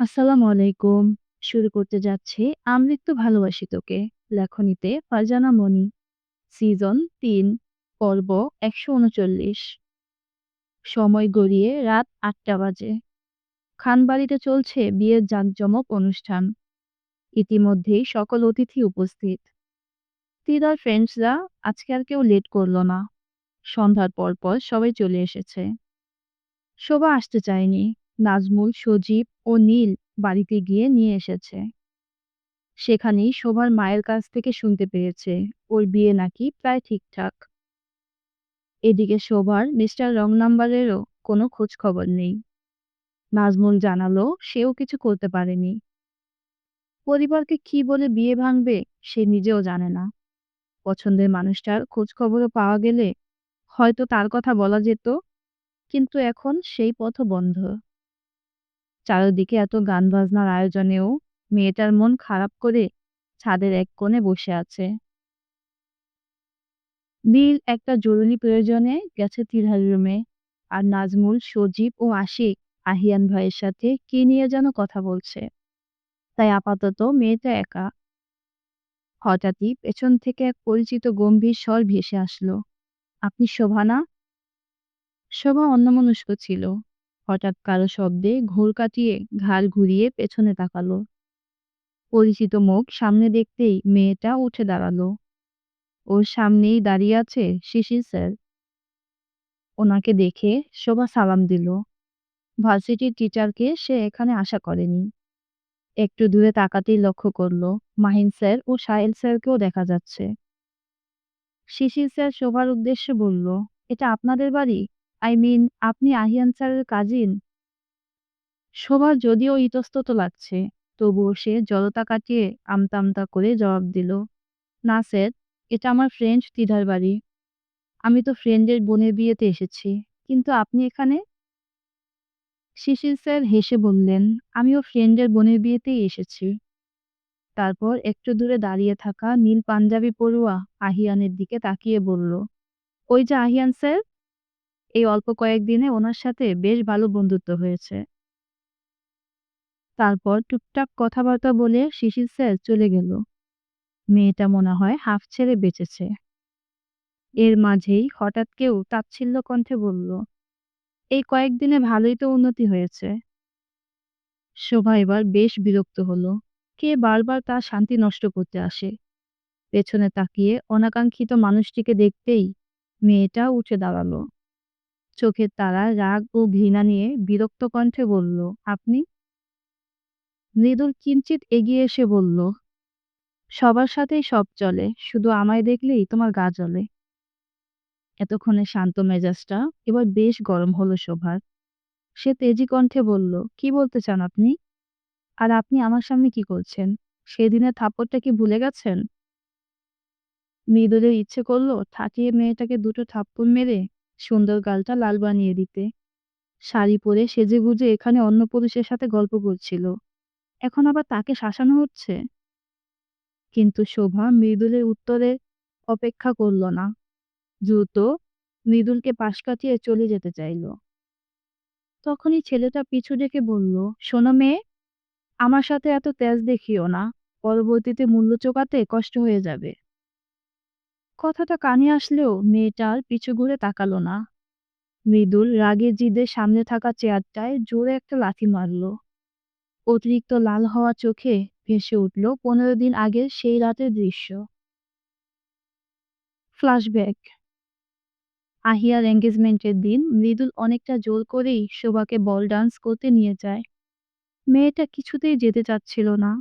আসসালামু আলাইকুম। শুরু করতে যাচ্ছি আমৃত্যু ভালোবাসি তোকে, লেখনীতে ফারজানা মনি। সিজন তিন, পর্ব ১৩৯ সময় গড়িয়ে রাত আটটা বাজে। খানবাড়িতে চলছে বিয়ের জাঁকজমক অনুষ্ঠান। ইতিমধ্যেই সকল অতিথি উপস্থিত। তিদার ফ্রেন্ডসরা আজকে আর কেউ লেট করল না। সন্ধ্যার পর পর সবাই চলে এসেছে। শোভা আসতে চায়নি। নাজমুল, সজীব ও নীল বাড়িতে গিয়ে নিয়ে এসেছে। সেখানেই শোভার মায়ের কাছ থেকে শুনতে পেরেছে ওর বিয়ে নাকি প্রায় ঠিকঠাক। এদিকে শোভার মিস্টার রং নাম্বারেরও কোনো খোঁজ খবর নেই। নাজমুল জানালো সেও কিছু করতে পারেনি। পরিবারকে কি বলে বিয়ে ভাঙবে সে নিজেও জানে না। পছন্দের মানুষটার খোঁজ খবরও পাওয়া গেলে হয়তো তার কথা বলা যেত কিন্তু এখন সেই পথও বন্ধ। চারদিকে এত গান বাজনার আয়োজনেও মেয়েটার মন খারাপ করে ছাদের এক কোণে বসে আছে। নীল একটা জরুরি প্রয়োজনে গেছে তিরহার রুমে আর নাজমুল, সজীব ও আশিক আহিয়ান ভাইয়ের সাথে কি নিয়ে যেন কথা বলছে। তাই আপাতত মেয়েটা একা। হঠাৎই পেছন থেকে এক পরিচিত গম্ভীর স্বর ভেসে আসলো। আপনি শোভা না? শোভা অন্যমনস্ক ছিল। হঠাৎ কারও শব্দে ঘোর কাটিয়ে ঘাড় ঘুরিয়ে পেছনে তাকালো। পরিচিত মুখ সামনে দেখতেই মেয়েটা উঠে দাঁড়াল। ওর সামনেই দাঁড়িয়ে আছে শিশির স্যার। ওনাকে দেখে শোভা সালাম দিল। ভার্সিটির টিচারকে সে এখানে আশা করেনি। একটু দূরে তাকাতেই লক্ষ্য করল মাহিন স্যার ও সাহেল স্যারকেও দেখা যাচ্ছে। শিশির স্যার শোভার উদ্দেশ্যে বলল, এটা আপনাদের বাড়ি? আই মিন আপনি আহিয়ান স্যারের কাজিন? শোভার যদিও ইতস্তত লাগছে, তবুও সে জড়তা কাটিয়ে আমতা আমতা করে জবাব দিল, না স্যার, এটা আমার ফ্রেন্ড তিধার বাড়ি। আমি তো ফ্রেন্ডের বোনের বিয়েতে এসেছি, কিন্তু আপনি এখানে? শিশির স্যার হেসে বললেন, আমিও ফ্রেন্ডের বোনের বিয়েতেই এসেছি। তারপর একটু দূরে দাঁড়িয়ে থাকা নীল পাঞ্জাবি পড়ুয়া আহিয়ানের দিকে তাকিয়ে বলল, ওই যে আহিয়ান স্যার? এই অল্প কয়েকদিনে ওনার সাথে বেশ ভালো বন্ধুত্ব হয়েছে। তারপর টুকটাক কথাবার্তা বলে শিশির স্যার চলে গেল। মেয়েটা মনে হয় হাঁফ ছেড়ে বেঁচেছে। এর মাঝেই হঠাৎ কেউ তাচ্ছিল্য কণ্ঠে বলল, এই কয়েকদিনে ভালোই তো উন্নতি হয়েছে। শোভা এবার বেশ বিরক্ত হলো। কে বারবার তার শান্তি নষ্ট করতে আসে। পেছনে তাকিয়ে অনাকাঙ্ক্ষিত মানুষটিকে দেখতেই মেয়েটা উঠে দাঁড়াল। চোখের তারা রাগ ও ঘৃণা নিয়ে বিরক্ত কণ্ঠে বলল, আপনি? মৃদুল কিঞ্চিত এগিয়ে এসে বলল, সবার সাথেই সব চলে, শুধু আমায় দেখলেই তোমার গা জ্বলে। এতক্ষণে শান্ত মেজাজটা এবার বেশ গরম হলো শোভার। সে তেজি কণ্ঠে বলল, কি বলতে চান আপনি? আর আপনি আমার সামনে কি করছেন? সেদিনের থাপ্পড়টা কি ভুলে গেছেন? মৃদুলের ইচ্ছে করল থাকিয়ে মেয়েটাকে দুটো থাপ্পড় মেরে সুন্দর গালটা লাল বানিয়ে দিতে। শাড়ি পরে সেজেগুজে এখানে অন্য পুরুষের সাথে গল্প করছিল। এখন আবার তাকে শাসানো হচ্ছে? কিন্তু শোভা মৃদুলের উত্তরে অপেক্ষা করল না। দ্রুত মৃদুলকে পাশ কাটিয়ে চলে যেতে চাইল। তখনই ছেলেটা পিছু ডেকে বলল, শোনো মেয়ে, আমার সাথে এত তেজ দেখিও না, পরবর্তীতে মূল্য চোকাতে কষ্ট হয়ে যাবে। কথাটা কানে আসলেও মেয়েটার পিছু ঘুরে তাকালো না। মৃদুল রাগে জিদে সামনে থাকা চেয়ারটায় জোরে একটা লাথি মারল। অতিরিক্ত লাল হওয়া চোখে ভেসে উঠল পনেরো দিন আগের সেই রাতের দৃশ্য। ফ্ল্যাশব্যাক আহিয়ার এঙ্গেজমেন্টের দিন মৃদুল অনেকটা জোর করেই শোভাকে বল ডান্স করতে নিয়ে যায়। মেয়েটা কিছুতেই যেতে চাচ্ছিল না।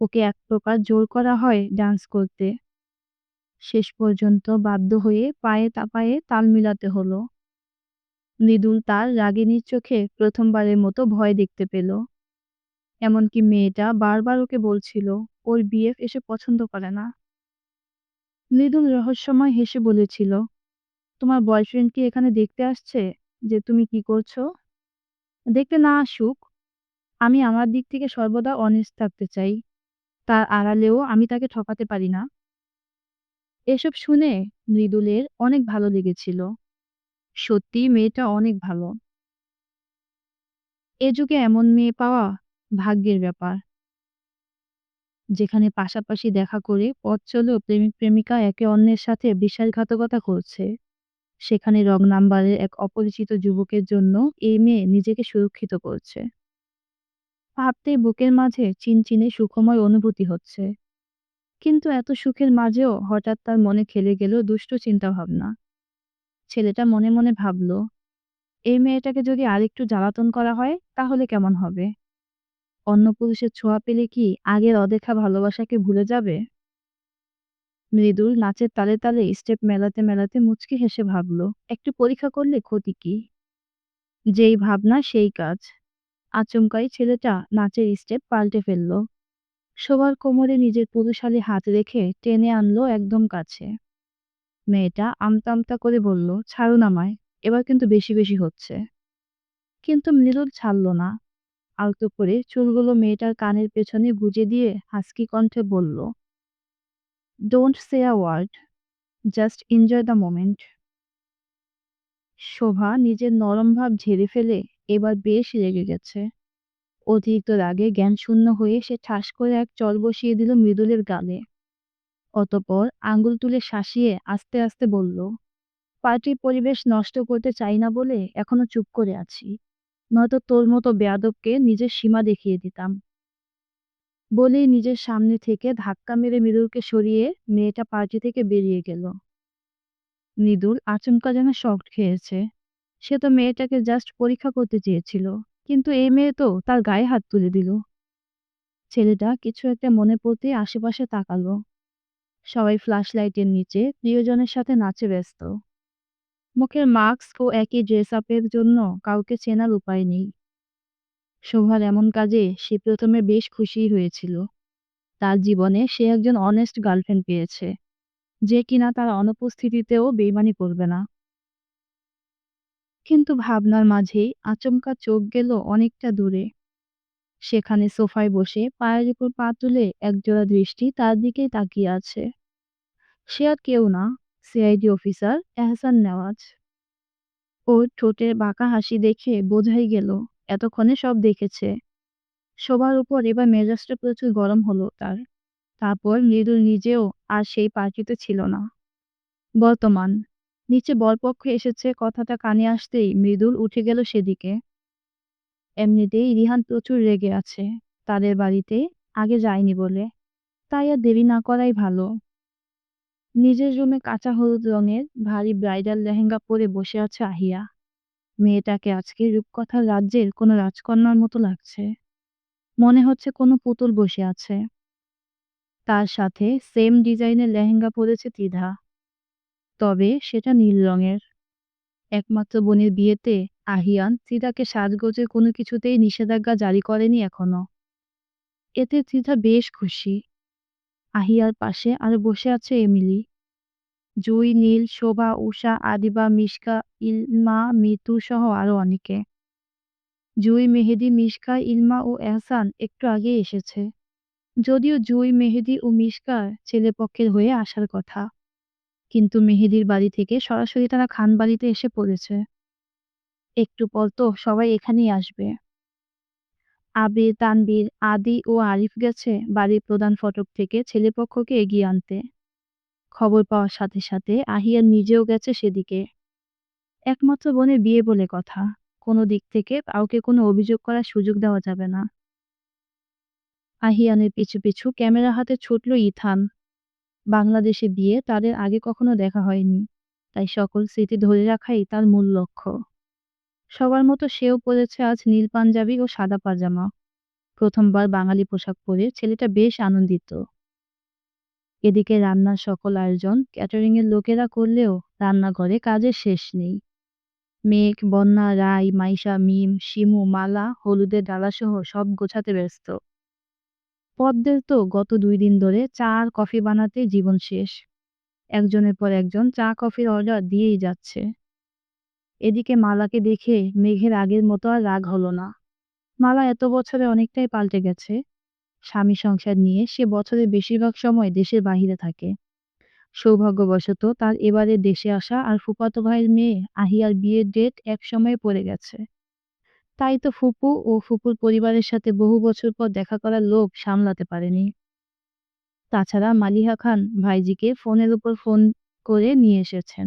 ওকে এক প্রকার জোর করা হয় ডান্স করতে। শেষ পর্যন্ত বাধ্য হয়ে পায়ে তাপায়ে তাল মিলাতে হলো। মৃদুল তার রাগিনীর চোখে প্রথমবারের মতো ভয় দেখতে পেল। এমনকি মেয়েটা বারবার ওকে বলছিল ওর বিএফ এসে পছন্দ করে না। মৃদুল রহস্যময় হেসে বলেছিল, তোমার বয়ফ্রেন্ড কি এখানে দেখতে আসছে যে তুমি কি করছ? দেখতে না আসুক, আমি আমার দিক থেকে সর্বদা অনেস্ট থাকতে চাই। তার আড়ালেও আমি তাকে ঠকাতে পারি না। এসব শুনে মৃদুলের অনেক ভালো লেগেছিল। সত্যি মেয়েটা অনেক ভালো। এ যুগে এমন মেয়ে পাওয়া ভাগ্যের ব্যাপার। যেখানে পাশাপাশি দেখা করে পথ চলেও প্রেমিক-প্রেমিকা একে অন্যের সাথে বিশ্বাসঘাতকতা করছে, সেখানে রং নাম্বারের এক অপরিচিত যুবকের জন্য এই মেয়ে নিজেকে সুরক্ষিত করছে। ভাবতে বুকের মাঝে চিনচিনে সুখময় অনুভূতি হচ্ছে। কিন্তু এত সুখের মাঝেও হঠাৎ তার মনে খেলে গেল দুষ্ট চিন্তাভাবনা। ছেলেটা মনে মনে ভাবল, এই মেয়েটাকে যদি আরেকটু জ্বালাতন করা হয় তাহলে কেমন হবে? অন্য পুরুষের ছোঁয়া পেলে কি আগের অদেখা ভালোবাসাকে ভুলে যাবে? মৃদুল নাচের তালে তালে স্টেপ মেলাতে মেলাতে মুচকি হেসে ভাবল, একটু পরীক্ষা করলে ক্ষতি কি? যেই ভাবনা সেই কাজ। আচমকাই ছেলেটা নাচের স্টেপ পাল্টে ফেলল। শোবার কোমরে নিজের পুরুষালী হাত রেখে টেনে আনলো একদম কাছে। মেয়েটা আমতা আমতা করে বলল, ছাড়ুন আমায়, এবার কিন্তু বেশি বেশি হচ্ছে। কিন্তু মৃদুল ছাড়ল না। আলতো করে চুলগুলো মেয়েটার কানের পেছনে গুজে দিয়ে হাসকি কণ্ঠে বলল, don't say a word, just enjoy the moment. Shobha নিজের নরম ভাব ঝেড়ে ফেলে এবার বেশ রেগে গেছে। অতিরিক্ত রাগে জ্ঞান শূন্য হয়ে সে ঠাস করে এক চর বসিয়ে দিল মৃদুলের গালে। অতঃপর আঙ্গুল তুলে শাসিয়ে আস্তে আস্তে বলল, পার্টির পরিবেশ নষ্ট করতে চাই না বলে এখনও চুপ করে আছি। নয়তো তোর মতো বেয়াদবকে নিজের সীমা দেখিয়ে দিতাম। বলেই নিজের সামনে থেকে ধাক্কা মেরে মৃদুলকে সরিয়ে মেয়েটা পার্টি থেকে বেরিয়ে গেল। মৃদুল আচমকা যেন শক খেয়েছে। সে তো মেয়েটাকে জাস্ট পরীক্ষা করতে চেয়েছিল। কিন্তু এই মেয়ে তো তার গায়ে হাত তুলে দিল। ছেলেটা কিছু একটা মনে পড়তে আশেপাশে তাকালো। সবাই ফ্ল্যাশ লাইটের নিচে প্রিয়জনের সাথে নাচে ব্যস্ত। মুখের মাস্ক ও একই ড্রেস আপের জন্য কাউকে চেনার উপায় নেই। শোভার এমন কাজে সে প্রথমে বেশ খুশিই হয়েছিল। তার জীবনে সে একজন অনেস্ট গার্লফ্রেন্ড পেয়েছে। যে কিনা তার অনুপস্থিতিতেও বেইমানি করবে না। কিন্তু ভাবনার মাঝেই আচমকা চোখ গেল অনেকটা দূরে। সেখানে সোফায় বসে পায়ের উপর পা তুলে একজোড়া দৃষ্টি তার দিকেই তাকিয়ে আছে। সে আর কেউ না, সিআইডি অফিসার এহসান নেওয়াজ। ওর ঠোঁটের বাঁকা হাসি দেখে বোঝাই গেল এতক্ষণে সব দেখেছে। শোবার উপর এবার মেজাজটা প্রচুর গরম হলো তার। তারপর মৃদুল নিজেও আর সেই পার্টিতে ছিল না। বর্তমান নিচে বরপক্ষ এসেছে, কথাটা কানে আসতেই মৃদুল উঠে গেল সেদিকে। এমনিতেই রিহান প্রচুর রেগে আছে, তাদের বাড়িতে আগে যায়নি বলে। তাই আর দেরি না করাই ভালো। নিজের রুমে কাঁচা হলুদ রঙের ভারী ব্রাইডাল লেহেঙ্গা পরে বসে আছে আহিয়া। মেয়েটাকে আজকে রূপকথার রাজ্যের কোনো রাজকন্যার মতো লাগছে। মনে হচ্ছে কোনো পুতুল বসে আছে। তার সাথে সেম ডিজাইনের লেহেঙ্গা পরেছে ত্রিধা। তবে সেটা নীল রঙের। একমাত্র বোনের বিয়েতে আহিয়ান ত্রিধাকে সাজগোজের কোনো কিছুতেই নিষেধাজ্ঞা জারি করেনি এখনও। এতে ত্রিধা বেশ খুশি। আহিয়ার পাশে আরও বসে আছে এমিলি। জুই, নীল, শোভা, উষা, আদিবা, মিশকা, ইলমা, মিতু সহ আরও অনেকে। জুই, মেহেদি, মিশকা, ইলমা ও এহসান একটু আগে এসেছে। যদিও জুই, মেহেদি ও মিশকার ছেলেপক্ষের হয়ে আসার কথা। কিন্তু মেহেদির বাড়ি থেকে সরাসরি তারা খান বাড়িতে এসে পড়েছে। একটু পর তো সবাই এখানেই আসবে। আবির, তানবীর, আদি ও আরিফ গেছে বাড়ির প্রধান ফটক থেকে ছেলেপক্ষকে এগিয়ে আনতে। খবর পাওয়ার সাথে সাথে আহিয়ান নিজেও গেছে সেদিকে। একমাত্র বোনের বিয়ে বলে কথা। কোনো দিক থেকে কাউকে কোনো অভিযোগ করার সুযোগ দেওয়া যাবে না। আহিয়ানের পিছু পিছু ক্যামেরা হাতে ছুটল ইথান। বাংলাদেশে বিয়ে তাদের আগে কখনো দেখা হয়নি। তাই সকল স্মৃতি ধরে রাখাই তার মূল লক্ষ্য। সবার মতো সেও পরেছে আজ নীল পাঞ্জাবি ও সাদা পাজামা। প্রথমবার বাঙালি পোশাক পরে ছেলেটা বেশ আনন্দিত। এদিকে রান্নার সকল আয়োজন ক্যাটারিং এর লোকেরা করলেও রান্নাঘরে কাজের শেষ নেই। মেঘ, বন্যা, রাই, মাইশা, মিম, শিমু, মালা, হলুদের ডালাসহ সব গোছাতে ব্যস্ত। পদ্মের তো গত দুই দিন ধরে চা আর কফি বানাতে জীবন শেষ। একজনের পর একজন চা, কফির অর্ডার দিয়েই যাচ্ছে। এদিকে মালাকে দেখে মেঘের আগের মতো আর রাগ হলো না। মালা এত বছরে অনেকটাই পাল্টে গেছে। স্বামী সংসার নিয়ে সে বছরের বেশিরভাগ সময় দেশের বাহিরে থাকে। সৌভাগ্যবশত তার এবারে দেশে আসা আর ফুফাতো ভাইয়ের মেয়ে আহিয়ার বিয়ের ডেট এক সময়ে পড়ে গেছে। তাই তো ফুপু ও ফুপুর পরিবারের সাথে বহু বছর পর দেখা করার লোভ সামলাতে পারেনি। তাছাড়া মালিহা খান ভাইজিকে ফোনের উপর ফোন করে নিয়ে এসেছেন।